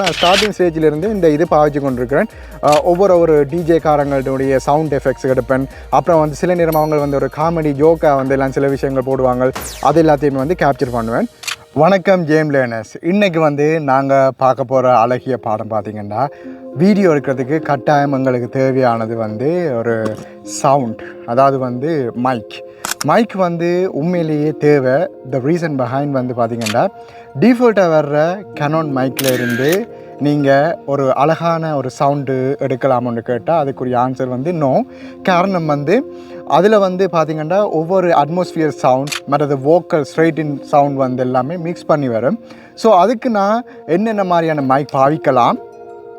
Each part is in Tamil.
நான் ஸ்டார்டிங் ஸ்டேஜிலிருந்து இந்த இது பாவிச்சு கொண்டிருக்கிறேன். ஒவ்வொரு ஒரு டிஜே காரங்களுடைய சவுண்ட் எஃபெக்ட்ஸ் எடுப்பேன். அப்புறம் வந்து சில நேரம் அவங்க வந்து ஒரு காமெடி ஜோக்காக வந்து எல்லாம் சில விஷயங்கள் போடுவாங்க. அது எல்லாத்தையுமே வந்து கேப்சர் பண்ணுவேன். வணக்கம் ஜேம் லேனர்ஸ் இன்றைக்கி வந்து நாங்கள் பார்க்க போகிற அழகிய பாடம் பார்த்தீங்கன்னா வீடியோ எடுக்கிறதுக்கு கட்டாயம் எங்களுக்கு தேவையானது வந்து ஒரு சவுண்ட் அதாவது வந்து மைக் மைக் வந்து உண்மையிலேயே தேவை. த ரீசன் பிஹைண்ட் வந்து பார்த்தீங்கன்னா டிஃபால்ட்டாக வர்ற கனோன் மைக்கில் இருந்து நீங்கள் ஒரு அழகான ஒரு சவுண்டு எடுக்கலாம்னு கேட்டால் அதுக்குரிய ஆன்சர் வந்து நோ காரணம் வந்து அதில் வந்து பார்த்தீங்கன்னா ஒவ்வொரு அட்மாஸ்ஃபியர் சவுண்ட் மற்றது வோக்கல் ஸ்ட்ரைட் இன் சவுண்ட் வந்து எல்லாமே மிக்ஸ் பண்ணி வரும். ஸோ அதுக்கு நான் என்னென்ன மாதிரியான மைக் பாவிக்கலாம்?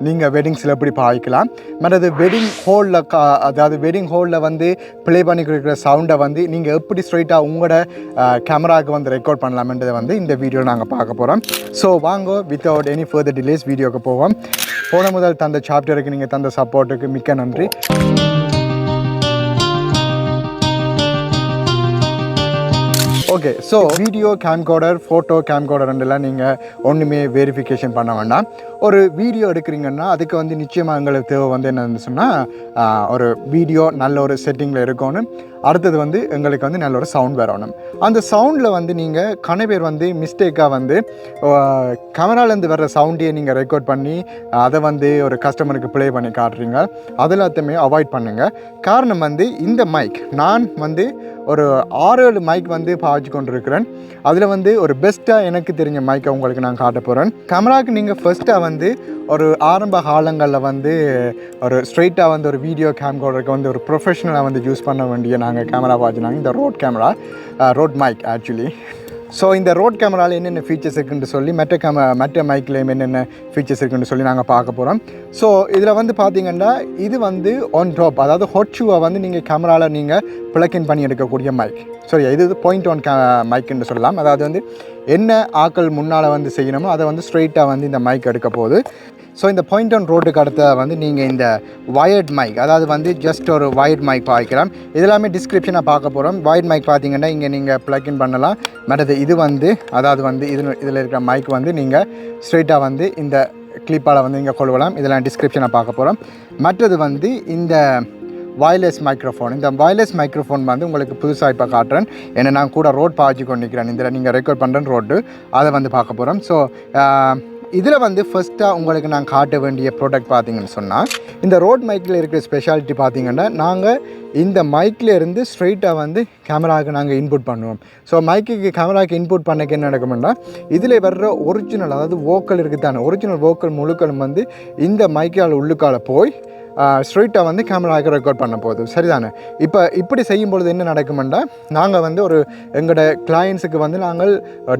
நீங்கள் வெட்டிங்ஸில் எப்படி பாவிக்கலாம். மற்றது வெட்டிங் ஹோலில் கா அதாவது வெட்டிங் ஹோலில் வந்து ப்ளே பண்ணி கொடுக்குற சவுண்டை வந்து நீங்கள் எப்படி ஸ்ட்ரைட்டாக உங்களோட கேமராவுக்கு வந்து ரெக்கார்ட் பண்ணலாம்ன்றதை வந்து இந்த வீடியோவில் நாங்கள் பார்க்க போகிறோம் ஸோ வாங்க வித்தவுட் எனி ஃபர்தர் டிலேஸ் வீடியோவுக்கு போவோம். போன முதல் தந்த சாப்டருக்கு நீங்கள் தந்த சப்போர்ட்டுக்கு மிக்க நன்றி. Okay so video camcorder photo camcorder ரெண்டுலாம் நீங்கள் ஒன்றுமே வெரிஃபிகேஷன் பண்ண வேண்டாம். ஒரு வீடியோ எடுக்கிறீங்கன்னா அதுக்கு வந்து நிச்சயமாக எங்களுக்கு தேவை வந்து என்னன்னு சொன்னால் ஒரு வீடியோ நல்ல ஒரு செட்டிங்கில் இருக்கணும். அடுத்தது வந்து எங்களுக்கு வந்து நல்ல ஒரு சவுண்ட் வரணும். அந்த சவுண்டில் வந்து நீங்கள் கன பேர் வந்து மிஸ்டேக்காக வந்து கேமராலேருந்து வர்ற சவுண்டையே நீங்கள் ரெக்கார்ட் பண்ணி அதை வந்து ஒரு கஸ்டமருக்கு ப்ளே பண்ணி காட்டுறீங்க. அது எல்லாத்தையுமே அவாய்ட் பண்ணுங்கள் காரணம் வந்து இந்த மைக் நான் வந்து ஒரு ஆறு ஏழு மைக் வந்து பாய்ச்சி கொண்டிருக்கிறேன். அதில் வந்து ஒரு பெஸ்ட்டாக எனக்கு தெரிஞ்ச மைக்கை உங்களுக்கு நான் காட்ட போகிறேன் கேமராவுக்கு நீங்கள் ஃபஸ்ட்டாக வந்து வந்து ஒரு ஆரம்ப காலங்களில் வந்து ஒரு ஸ்ட்ரெயிட்டாக வந்து ஒரு வீடியோ கேம்கோடருக்கு வந்து ஒரு ப்ரொஃபஷனலாக வந்து யூஸ் பண்ண வேண்டிய நாங்கள் கேமரா பார்த்துனாங்க இந்த Rode camera Rode mic actually so இந்த ரோட் கேமராவில் என்னென்ன ஃபீச்சர்ஸ் இருக்குன்னு சொல்லி மற்ற கேம மற்ற மைக்லேயும் என்னென்ன ஃபீச்சர்ஸ் இருக்குன்னு சொல்லி நாங்கள் பார்க்க போகிறோம் ஸோ இதில் வந்து பார்த்திங்கன்னா இது வந்து ஆன் டாப் அதாவது ஹாட் ஷூவை வந்து நீங்கள் கேமராவில் நீங்கள் பிளக்கின் பண்ணி எடுக்கக்கூடிய மைக் சரி இது பாயிண்ட் ஒன் கே மைக்குன்னு சொல்லலாம். அதாவது வந்து என்ன ஆக்கள் முன்னால் வந்து செய்யணுமோ அதை வந்து ஸ்ட்ரைட்டாக வந்து இந்த மைக் எடுக்க போகுது. ஸோ இந்த பாயிண்ட் ஆன் ரோட்டுக்கு அடுத்த வந்து நீங்கள் இந்த வயர்ட் மைக் அதாவது வந்து ஜஸ்ட் ஒரு வயர்ட் மைக் பாய்க்கலாம். இதெல்லாமே டிஸ்கிரிப்ஷனாக பார்க்க போகிறோம் வயர்ட் மைக் பார்த்தீங்கன்னா இங்கே நீங்கள் ப்ளக்இன் பண்ணலாம். மற்றது இது வந்து அதாவது வந்து இது இதில் இருக்கிற மைக் வந்து நீங்கள் ஸ்ட்ரைட்டாக வந்து இந்த கிளிப்பால் வந்து இங்கே கொள்வலாம். இதெல்லாம் டிஸ்கிரிப்ஷனாக பார்க்க போகிறோம் மற்றது வந்து இந்த வயர்லெஸ் மைக்ரோஃபோன் இந்த வயர்லெஸ் மைக்ரோஃபோன் வந்து உங்களுக்கு புதுசாக இப்போ காட்டுறேன். ஏன்னா நான் கூட ரோட் பாய்ச்சி கொண்டிருக்கிறேன். இதில் நீங்கள் ரெக்கார்ட் பண்ணுறேன் ரோட்டு அதை வந்து பார்க்க போகிறோம் ஸோ இதில் வந்து ஃபஸ்ட்டாக உங்களுக்கு நான் காட்ட வேண்டிய ப்ராடக்ட் பார்த்தீங்கன்னு சொன்னால் இந்த ரோட் மைக்கில் இருக்கிற ஸ்பெஷாலிட்டி பார்த்தீங்கன்னா நாங்கள் இந்த மைக்கில் இருந்து ஸ்ட்ரைட்டாக வந்து கேமராவுக்கு நாங்கள் இன்புட் பண்ணுவோம். ஸோ மைக்குக்கு கேமராவுக்கு இன்புட் பண்ணக்கு என்ன நடக்கும்னா இதில் வர்ற ஒரிஜினல் அதாவது வோக்கல் இருக்குது தானே ஒரிஜினல் வோக்கல் முழுக்களும் வந்து இந்த மைக்கால் உள்ளுக்கால போய் ஸ்ட்ரீட்டை வந்து கேமராவுக்கு ரெக்கார்ட் பண்ண போகுது. சரிதானே? இப்போ இப்படி செய்யும் பொழுது என்ன நடக்குமெண்டா? நாங்கள் வந்து ஒரு எங்களோட கிளையன்ஸுக்கு வந்து நாங்கள்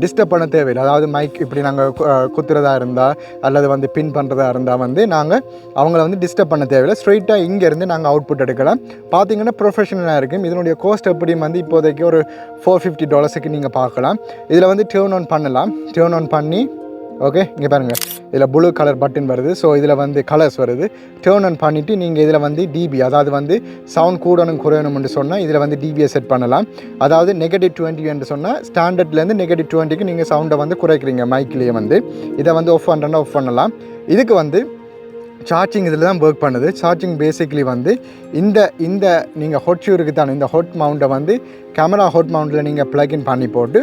டிஸ்டர்ப் பண்ண தேவையில்லை. அதாவது மைக் இப்படி நாங்கள் குத்துறதா இருந்தால் அல்லது வந்து பின் பண்ணுறதா இருந்தால் வந்து நாங்கள் அவங்கள வந்து டிஸ்டர்ப் பண்ண தேவையில்லை. ஸ்ட்ரெயிட்டாக இங்கேருந்து நாங்கள் அவுட்புட் எடுக்கலாம். பார்த்தீங்கன்னா ப்ரொஃபஷனலாக இருக்கும். இதனுடைய கோஸ்ட் எப்படியும் வந்து இப்போதைக்கு ஒரு ஃபோர் ஃபிஃப்டி டாலர்ஸுக்கு நீங்கள் பார்க்கலாம் இதில் வந்து டேர்ன் ஆன் பண்ணலாம். டேர்ன் ஆன் பண்ணி ஓகே இங்கே பாருங்கள் இதில் ப்ளூ கலர் பட்டன் வருது. ஸோ இதில் வந்து கலர்ஸ் வருது. டேர்ன் ஆன் பண்ணிவிட்டு நீங்கள் இதில் வந்து டிபி அதாவது வந்து சவுண்ட் கூடணும் குறையணும்னு சொன்னால் இதில் வந்து டிபியை செட் பண்ணலாம். அதாவது நெகட்டிவ் டுவெண்ட்டி என்று சொன்னால் ஸ்டாண்டர்ட்லேருந்து நெகட்டிவ் டுவெண்ட்டிக்கு நீங்கள் சவுண்டை வந்து குறைக்கிறீங்க மைக்லேயே வந்து. இதை வந்து ஆஃப் பண்ணுறேன்னா ஆஃப் பண்ணலாம். இதுக்கு வந்து சார்ஜிங் இதில் தான் ஒர்க் பண்ணுது. சார்ஜிங் பேசிக்லி வந்து இந்த இந்த நீங்கள் ஹொட் ஷூருக்கு தானே இந்த ஹொட் மவுண்ட்டை வந்து கேமரா ஹொட் மவுண்டில் நீங்கள் ப்ளக்இன் பண்ணி போட்டு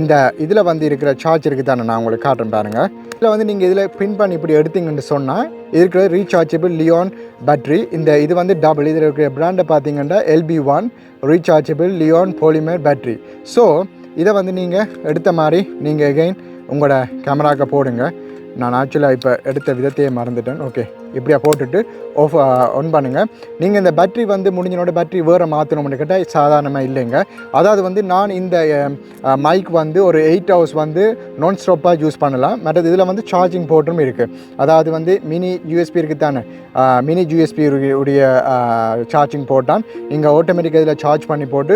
இந்த இதில் வந்து இருக்கிற சார்ஜ் இருக்குது தானே நான் உங்களுக்கு காட்டுறேன் பாருங்கள் இதில் வந்து நீங்கள் இதில் பின் பண்ணி இப்படி எடுத்தீங்கன்னு சொன்னால் இருக்கிற ரீசார்ஜபிள் லியோன் பேட்ரி இந்த இது வந்து டபுள் இதில் இருக்கிற பிராண்டை பார்த்தீங்கன்னா LP one rechargeable Li-ion polymer battery so இதை வந்து நீங்கள் எடுத்த மாதிரி நீங்கள் எகைன் உங்களோட கேமராவுக்கு போடுங்க. நான் ஆக்சுவலாக இப்போ எடுத்த விதத்தையே மறந்துட்டேன். ஓகே இப்படியா போட்டுட்டு ஆஃப் ஆன் uh, பண்ணுங்கள் நீங்கள் இந்த பேட்ரி வந்து முடிஞ்சனோட பேட்ரி வேறு மாற்றணும்னு கேட்டால் சாதாரணமாக இல்லைங்க. அதாவது வந்து நான் இந்த uh, uh, மைக் வந்து ஒரு எயிட் ஹவர்ஸ் வந்து நான் ஸ்டாப்பாக யூஸ் பண்ணலாம். மற்றது இதில் வந்து சார்ஜிங் போர்ட்டும் இருக்குது அதாவது வந்து மினி யூஎஸ்பி இருக்குது தானே? மினி யூஎஸ்பி உடைய சார்ஜிங் போட்டால் நீங்கள் ஆட்டோமேட்டிக்காக இதில் சார்ஜ் பண்ணி போட்டு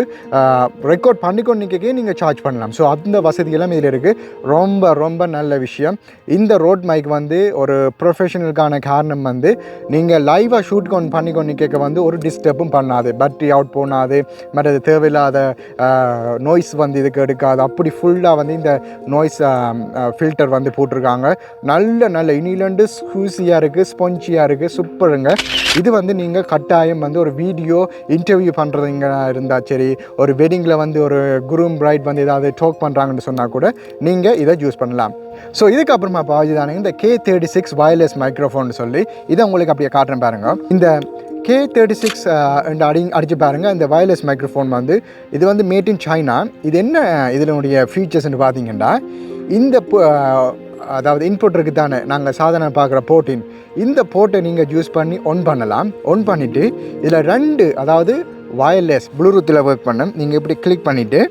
ரெக்கார்ட் பண்ணிக்கொண்டு நீங்கள் சார்ஜ் பண்ணலாம். ஸோ அந்த வசதியெல்லாம் இதில் இருக்குது ரொம்ப ரொம்ப நல்ல விஷயம். இந்த ரோட் மைக் வந்து ஒரு ப்ரொஃபஷனலுக்கான காரணம் வந்து நீங்கள் லைவாக ஷூட் கொண்டு பண்ணி கொண்டு கேட்க வந்து ஒரு டிஸ்டர்பும் பண்ணாது பேட்டரி அவுட் போனாது மற்றது தேவையில்லாத நோய்ஸ் வந்து இதுக்கு எடுக்காது அப்படி ஃபுல்லாக வந்து இந்த நோய்ஸ் ஃபில்டர் வந்து போட்டிருக்காங்க. நல்ல நல்ல இனிலண்டு ஸ்கூசியாக இருக்குது ஸ்பாஞ்சியாக இருக்குது சூப்பருங்க இது வந்து நீங்கள் கட்டாயம் வந்து ஒரு வீடியோ இன்டர்வியூ பண்ணுறதுங்க இருந்தால் சரி ஒரு வெட்டிங்கில் வந்து ஒரு குரூம் பிரைட் வந்து ஏதாவது டோக் பண்ணுறாங்கன்னு சொன்னால் கூட நீங்கள் இதை யூஸ் பண்ணலாம். ஸோ இதுக்கப்புறமா பாஜிதானே இந்த K thirty six wireless microphone சொல்லி இதை உங்களுக்கு அப்படியே காட்டுறேன் பாருங்கள் இந்த கே தேர்ட்டி சிக்ஸ் அடி அடிச்சு பாருங்கள் இந்த வயர்லெஸ் மைக்ரோஃபோன் வந்து இது வந்து மேட் இன் சைனா இது என்ன இதனுடைய ஃபீச்சர்ஸ்ன்னு பார்த்தீங்கன்னா இந்த பு- அதாவது இன்புட் இருக்குது தானே நாங்கள் சாதனை பார்க்குற போட்டின் இந்த போட்டை நீங்கள் யூஸ் பண்ணி ஒன் பண்ணலாம். ஒன் பண்ணிவிட்டு இதில் ரெண்டு அதாவது வயர்லெஸ் ப்ளூடூத்தில் ஒர்க் பண்ண நீங்கள் இப்படி கிளிக் பண்ணிவிட்டு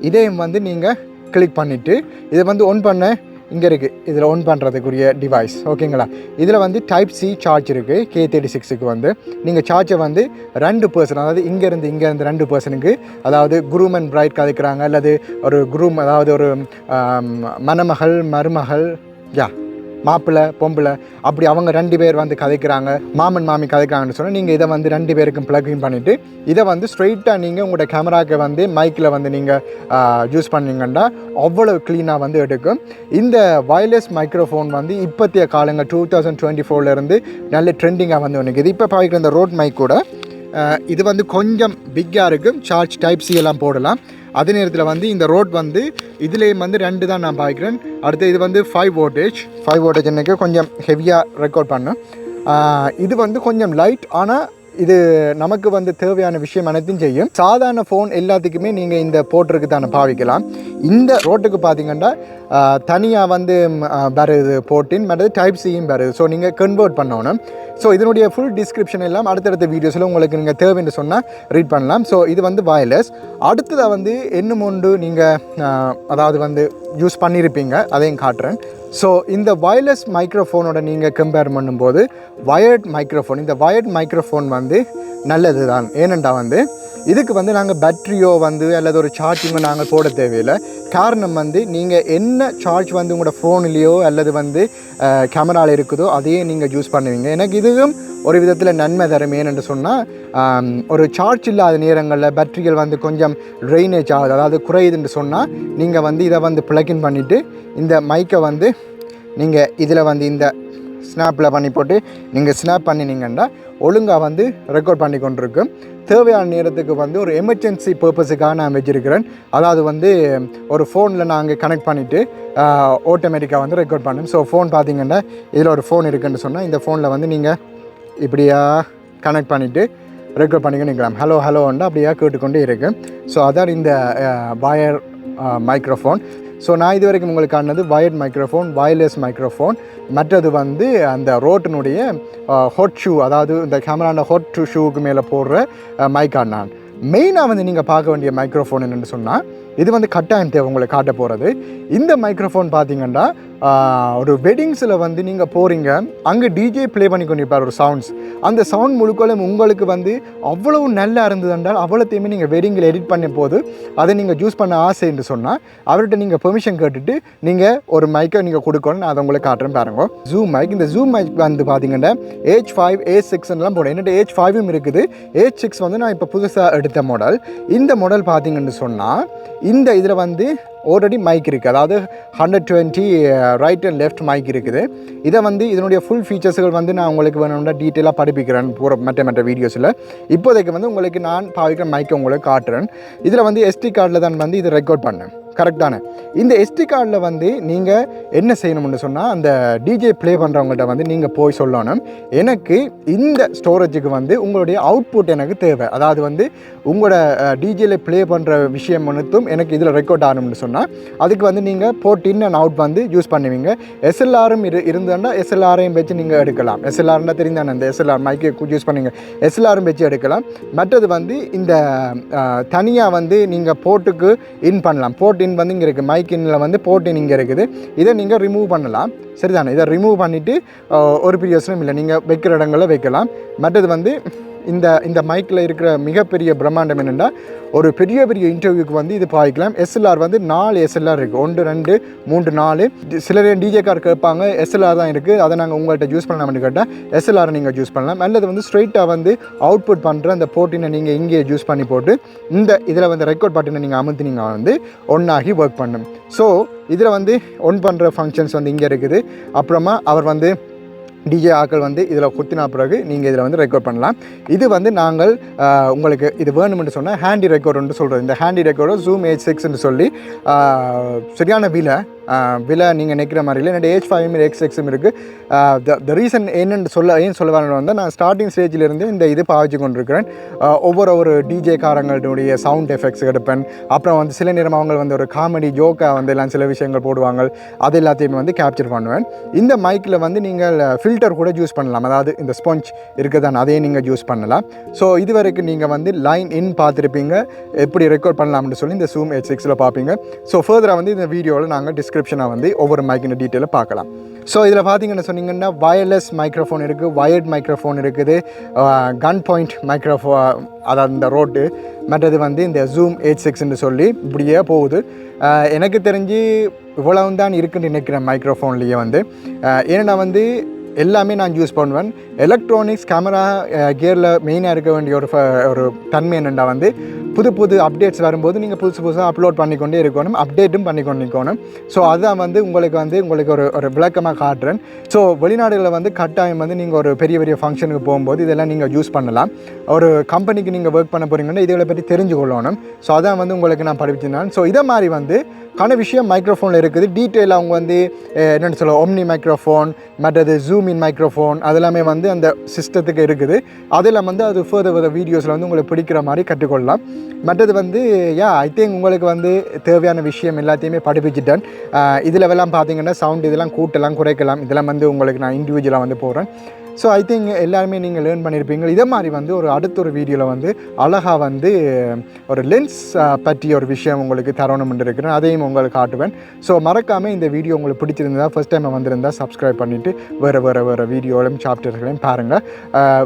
இதையும் வந்து நீங்கள் கிளிக் பண்ணிவிட்டு இதை வந்து ஒன் பண்ண இங்கே இருக்குது இதில் ஒன் பண்ணுறதுக்குரிய டிவைஸ் ஓகேங்களா? இதில் வந்து டைப் சி சார்ஜ் இருக்குது கே தேர்ட்டி சிக்ஸுக்கு வந்து. நீங்கள் சார்ஜை வந்து ரெண்டு பர்சன் அதாவது இங்கேருந்து இங்கேருந்து ரெண்டு பர்சனுக்கு அதாவது குரூம் அண்ட் பிரைட் கதைக்கிறாங்க அல்லது ஒரு குரூம் அதாவது ஒரு மணமகள் மருமகள் யா மாப்பிள்ளை பொம்பளை அப்படி அவங்க ரெண்டு பேர் வந்து கதைக்கிறாங்க மாமன் மாமி கதைக்கிறாங்கன்னு சொன்னால் நீங்கள் இதை வந்து ரெண்டு பேருக்கும் ப்ளக்கிங் பண்ணிவிட்டு இதை வந்து ஸ்ட்ரெயிட்டாக நீங்கள் உங்களோட கேமராக்கு வந்து மைக்கில் வந்து நீங்கள் யூஸ் பண்ணிங்கன்னா அவ்வளோ க்ளீனாக வந்து எடுக்கும். இந்த வயர்லெஸ் மைக்ரோஃபோன் வந்து இப்போத்திய காலங்க டூ தௌசண்ட் டுவெண்ட்டி ஃபோர்லேருந்து நல்ல ட்ரெண்டிங்காக வந்து ஒன்று இப்போ பார்க்குற இந்த ரோட் மைக் கூட இது வந்து கொஞ்சம் பிக்காக இருக்கும் சார்ஜ் டைப் சி எல்லாம் போடலாம். அதே நேரத்தில் வந்து இந்த ரோட் வந்து இதுலேயும் வந்து ரெண்டு தான் நான் பார்க்குறேன் அடுத்து இது வந்து ஃபைவ் வோல்டேஜ் ஃபைவ் வோல்டேஜ் எனக்கு கொஞ்சம் ஹெவியாக ரெக்கார்ட் பண்ணேன் இது வந்து கொஞ்சம் லைட் ஆனால் இது நமக்கு வந்து தேவையான விஷயம் அனைத்தும் செய்யும். சாதாரண ஃபோன் எல்லாத்துக்குமே நீங்கள் இந்த போட்டிருக்கு தானே பாவிக்கலாம். இந்த ரோட்டுக்கு பார்த்தீங்கன்னா தனியாக வந்து வருது போட்டின் மற்றது டைப் சியும் வருது ஸோ நீங்கள் கன்வெர்ட் பண்ணணும். ஸோ இதனுடைய ஃபுல் டிஸ்கிரிப்ஷன் எல்லாம் அடுத்தடுத்த வீடியோஸில் உங்களுக்கு நீங்கள் தேவைன்னு சொன்னால் ரீட் பண்ணலாம். ஸோ இது வந்து வயர்லெஸ் அடுத்ததாக வந்து இன்னும் ஒன்று நீங்கள் அதாவது வந்து யூஸ் பண்ணியிருப்பீங்க அதையும் காட்டுறேன். ஸோ இந்த வயர்லெஸ் மைக்ரோஃபோனோட நீங்கள் கம்பேர் பண்ணும்போது வயர்ட் மைக்ரோஃபோன் இந்த வயர்ட் மைக்ரோஃபோன் வந்து நல்லது தான் ஏனெண்டா வந்து இதுக்கு வந்து நாங்கள் பேட்ரியோ வந்து அல்லது ஒரு சார்ஜிங்கோ நாங்கள் போட தேவையில்லை. காரணம் வந்து நீங்கள் என்ன சார்ஜ் வந்து உங்களோட ஃபோன்லேயோ அல்லது வந்து கேமராவில் இருக்குதோ அதையே நீங்கள் யூஸ் பண்ணுவீங்க. எனக்கு இதுவும் ஒரு விதத்தில் நன்மை தரும். ஏனென்று சொன்னால் ஒரு சார்ஜ் இல்லாத நேரங்களில் பேட்டரிகள் வந்து கொஞ்சம் ட்ரைனேஜ் ஆகுது அதாவது குறையுதுன்னு சொன்னால் நீங்கள் வந்து இதை வந்து பிளக்கின் பண்ணிவிட்டு இந்த மைக்கை வந்து நீங்கள் இதில் வந்து இந்த ஸ்னாப்பில் பண்ணி போட்டு நீங்கள் ஸ்னாப் பண்ணினீங்கன்னா ஒழுங்காக வந்து ரெக்கார்ட் பண்ணி கொண்டிருக்கும். தேவையான நேரத்துக்கு வந்து ஒரு எமர்ஜென்சி பர்பஸுக்காக நான் வச்சுருக்கிறேன். அதாவது வந்து ஒரு ஃபோனில் நாங்கள் கனெக்ட் பண்ணிவிட்டு ஆட்டோமேட்டிக்காக வந்து ரெக்கார்ட் பண்ணும். ஸோ ஃபோன் பார்த்தீங்கன்னா இதில் ஒரு ஃபோன் இருக்குன்னு சொன்னால் இந்த ஃபோனில் வந்து நீங்கள் இப்படியா கனெக்ட் பண்ணிவிட்டு ரெக்கார்ட் பண்ணிக்க நிற்கலாம் ஹலோ ஹலோன்ட்டு அப்படியே கேட்டுக்கொண்டே இருக்கு. ஸோ அதான் இந்த வயர் மைக்ரோஃபோன் ஸோ நான் இது வரைக்கும் உங்களுக்கு காட்டினது வயர்ட் மைக்ரோஃபோன் வயர்லெஸ் மைக்ரோஃபோன் மற்றது வந்து அந்த ரோட்டினுடைய ஹொட் ஷூ அதாவது இந்த கேமரான ஹொட் ஷூ ஷூவுக்கு மேலே போடுற மைக் நான். மெயினாக வந்து நீங்கள் பார்க்க வேண்டிய மைக்ரோஃபோன் என்னென்னு சொன்னால் இது வந்து கட்டாயம் தேவை உங்களுக்கு காட்ட போகிறது இந்த மைக்ரோஃபோன் பார்த்தீங்கன்னா ஒரு வெட்டிங்ஸில் வந்து நீங்கள் போகிறீங்க அங்கே டிஜே ப்ளே பண்ணி கொண்டிருப்பார் ஒரு சவுண்ட்ஸ் அந்த சவுண்ட் முழுக்கலும் உங்களுக்கு வந்து அவ்வளவு நல்லா இருந்தது என்றால் அவ்வளோத்தையுமே நீங்கள் வெட்டிங்கில் எடிட் பண்ண போது அதை நீங்கள் ஜூஸ் பண்ண ஆசை என்று சொன்னால் அவர்கிட்ட நீங்கள் பெர்மிஷன் கேட்டுட்டு நீங்கள் ஒரு மைக்கை நீங்கள் கொடுக்கணும். நான் அதை உங்களுக்கு காட்டுறேன் பாருங்க. ஜூம் மைக் இந்த ஜூம் மைக் வந்து பார்த்தீங்கன்னா ஏஜ் ஃபைவ் ஏஜ் சிக்ஸ்லாம் போடும். என்னோட ஏஜ் ஃபைவும் இருக்குது. ஏஜ் சிக்ஸ் வந்து நான் இப்போ புதுசாக எடுத்த மாடல் இந்த மாடல் பார்த்தீங்கன்னு சொன்னால் இந்த இதில் வந்து ஆல்ரெடி மைக் இருக்குது அதாவது hundred twenty right and left mic இருக்குது. இதை வந்து இதனுடைய ஃபுல் ஃபீச்சர்ஸ்கள் வந்து நான் உங்களுக்கு வேணும்னா டீட்டெயிலாக படிப்பிக்கிறேன். போகிற மற்ற மற்ற வீடியோஸில் இப்போதைக்கு வந்து உங்களுக்கு நான் பாவிக்கிற மைக்கை உங்களுக்கு காட்டுறேன். இதில் வந்து எஸ்டி கார்டில் தான் வந்து இதை ரெக்கார்ட் பண்ணேன். கரெக்டான. இந்த எஸ்டி கார்டில் வந்து நீங்கள் என்ன செய்யணும்னு சொன்னால் அந்த டிஜே ப்ளே பண்ணுறவங்கள்ட்ட வந்து நீங்கள் போய் சொல்லணும். எனக்கு இந்த ஸ்டோரேஜுக்கு வந்து உங்களுடைய அவுட்புட் எனக்கு தேவை. அதாவது வந்து உங்களோட டிஜேல ப்ளே பண்ணுற விஷயம் அனைத்தும் எனக்கு இதில் ரெக்கார்ட் ஆகணும்னு சொன்னால் அதுக்கு வந்து நீங்கள் போட் இன் அண்ட் அவுட் வந்து யூஸ் பண்ணுவீங்க. எஸ்எல்ஆரும் இரு இருந்தோன்னா எஸ்எல்ஆரையும் வச்சு நீங்கள் எடுக்கலாம். எஸ்எல்ஆர்னா தெரிந்தானே அந்த எஸ்எல்ஆர் மைக்கை யூஸ் பண்ணுங்க எஸ்எல்ஆரும் வச்சு எடுக்கலாம். மற்றது வந்து இந்த தனியாக வந்து நீங்கள் போட்டுக்கு இன் பண்ணலாம். போர்ட் இன் வந்து இங்கே இருக்குது மைக் இன்னில் வந்து போர்ட் இன் இங்கே இருக்குது. இதை நீங்கள் ரிமூவ் பண்ணலாம். சரிதானே? இதை ரிமூவ் பண்ணிவிட்டு ஒரு பெரிய இல்லை நீங்கள் வைக்கிற இடங்களில் வைக்கலாம். மற்றது வந்து இந்த இந்த மைக்கில் இருக்கிற மிகப்பெரிய பிரம்மாண்டம் என்னென்னா ஒரு பெரிய பெரிய இன்டர்வியூக்கு வந்து இது பாய்க்கலாம். எஸ்எல்ஆர் வந்து நாலு எஸ்எல்ஆர் இருக்குது ஒன்று ரெண்டு மூன்று நாலு. சிலர் டிஜே கார் கேட்பாங்க எஸ்எல்ஆர் தான் இருக்குது அதை நாங்கள் உங்கள்கிட்ட யூஸ் பண்ணலாம்னு கேட்டால் எஸ்எல்ஆர் நீங்கள் யூஸ் பண்ணலாம். அல்லது வந்து ஸ்ட்ரைட்டாக வந்து அவுட்புட் பண்ணுற அந்த போட்டினை நீங்கள் இங்கே யூஸ் பண்ணி போட்டு இந்த இதில் வந்து ரெக்கார்ட் பட்டனை நீங்கள் அமுத்தினீங்க வந்து ஒன்றாகி ஒர்க் பண்ணும் ஸோ இதில் வந்து ஒன் பண்ணுற ஃபங்க்ஷன்ஸ் வந்து இங்கே இருக்குது. அப்புறமா அவர் வந்து டிஜே ஆக்கள் வந்து இதில் குத்தினா பிறகு நீங்கள் இதில் வந்து ரெக்கார்ட் பண்ணலாம். இது வந்து நாங்கள் உங்களுக்கு இது வேணும்னு சொன்னால் ஹேண்டி ரெக்கார்டுன்னு சொல்கிறது இந்த ஹேண்டி ரெக்கார்டு ஜூம் ஏஜ் சிக்ஸ்ன்னு சொல்லி சரியான விலை விலை நீங்கள் நிற்கிற மாதிரி இல்லை. என்னோட ஏஜ் ஃபைவ் எக்ஸ் எக்ஸும் இருக்குது த ரீசன் என்னென்னு சொல்ல ஏன் சொல்ல வரணும் வந்து நான் ஸ்டார்டிங் ஸ்டேஜிலிருந்து இந்த இது பாவிச்சு கொண்டிருக்கிறேன். ஒவ்வொரு ஒரு டிஜே காரங்களுடைய சவுண்ட் எஃபெக்ட்ஸ் எடுப்பேன். அப்புறம் வந்து சில நேரம் அவங்க வந்து ஒரு காமெடி ஜோக்காக வந்து எல்லாம் சில விஷயங்கள் போடுவாங்க அது எல்லாத்தையுமே வந்து கேப்சர் பண்ணுவேன். இந்த மைக்கில் வந்து நீங்கள் ஃபில்டர் கூட யூஸ் பண்ணலாம். அதாவது இந்த ஸ்பாஞ்ச் இருக்குதான் அதையும் நீங்கள் யூஸ் பண்ணலாம். ஸோ இது வரைக்கும் நீங்கள் வந்து லைன் இன் பார்த்துருப்பீங்க. எப்படி ரெக்கார்ட் பண்ணலாம்னு சொல்லி இந்த சூம் எச் சிக்ஸில் பார்ப்பீங்க. ஸோ ஃபர்தராக வந்து இந்த வீடியோவில் நாங்கள் டிஸ்கிரிப்ஷனை வந்து ஒவ்வொரு மைக்கின டீட்டெயிலை பார்க்கலாம். ஸோ இதில் பார்த்தீங்கன்னு சொன்னீங்கன்னா வயர்லெஸ் மைக்ரோஃபோன் இருக்குது வயர்ட் மைக்ரோஃபோன் இருக்குது கன் பாயிண்ட் மைக்ரோஃபோ அதாவது இந்த ரோட்டு மற்றது வந்து இந்த ஜூம் எயிட் சிக்ஸ்ன்னு சொல்லி இப்படியே போகுது. எனக்கு தெரிஞ்சு இவ்வளவு தான் இருக்குன்னு நினைக்கிறேன் மைக்ரோஃபோன்லேயே வந்து ஏன்னா வந்து எல்லாமே நான் யூஸ் பண்ணுவேன். எலக்ட்ரானிக்ஸ் கேமரா கியரில் மெயினாக இருக்க வேண்டிய ஒரு ஃப- ஒரு தன்மை என்னென்னா வந்து புது புது அப்டேட்ஸ் வரும்போது நீங்கள் புதுசு புதுசாக அப்லோட் பண்ணிக்கொண்டே இருக்கணும் அப்டேட்டும் பண்ணிக்கொண்டு இருக்கணும். ஸோ அதுதான் வந்து உங்களுக்கு வந்து உங்களுக்கு ஒரு ஒரு விளக்கமாக காட்டுறேன். ஸோ வெளிநாடுகளில் வந்து கட்டாயம் வந்து நீங்கள் ஒரு பெரிய பெரிய ஃபங்க்ஷனுக்கு போகும்போது இதெல்லாம் நீங்கள் யூஸ் பண்ணலாம். ஒரு கம்பெனிக்கு நீங்கள் ஒர்க் பண்ண போகிறீங்கன்னா இதை பற்றி தெரிஞ்சு கொள்ளணும் ஸோ அதான் வந்து உங்களுக்கு நான் படிச்சிருந்தேன் ஸோ இதை மாதிரி வந்து கன விஷயம் மைக்ரோஃபோனில் இருக்குது. டீட்டெயில் அவங்க வந்து என்னென்னு சொல்ல ஒம்னி மைக்ரோஃபோன் மற்றது ஜூம் இன் மைக்ரோஃபோன் அதெல்லாமே வந்து அந்த சிஸ்டத்துக்கு இருக்குது. அதெல்லாம் வந்து அது ஃபர்தர் வீடியோஸில் வந்து உங்களுக்கு பிடிக்கிற மாதிரி கற்றுக்கொள்ளலாம். மற்றது வந்து யா ஐ திங்க் உங்களுக்கு வந்து தேவையான விஷயம் எல்லாத்தையுமே படிப்பிச்சிட்டேன். இதில் எல்லாம் பார்த்தீங்கன்னா சவுண்ட் இதெல்லாம் கூட்டலாம் குறைக்கலாம். இதெல்லாம் வந்து உங்களுக்கு நான் இண்டிவிஜுவலாக வந்து போகிறேன் ஸோ ஐ திங்க் எல்லாருமே நீங்கள் லேர்ன் பண்ணியிருப்பீங்க இதே மாதிரி வந்து ஒரு அடுத்த ஒரு வீடியோவில் வந்து அழகாக வந்து ஒரு லென்ஸ் பற்றிய ஒரு விஷயம் உங்களுக்கு தரணும்னு இருக்கிறேன். அதையும் உங்களுக்கு காட்டுவேன். ஸோ மறக்காமல் இந்த வீடியோ உங்களுக்கு பிடிச்சிருந்தா ஃபஸ்ட் டைம் வந்திருந்தால் சப்ஸ்கிரைப் பண்ணிவிட்டு வேறு வேறு வேறு வீடியோலையும் சாப்டர்களையும் பாருங்கள்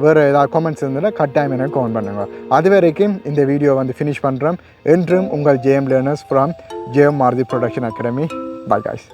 வேறு ஏதாவது கமெண்ட்ஸ் இருந்தால் கட்டாயம் எனக்கு கவுன் பண்ணுங்கள் அது வரைக்கும் இந்த வீடியோ வந்து ஃபினிஷ் பண்ணுறோம் என்றும் உங்கள் JM learners from JM Maruthi production academy bye guys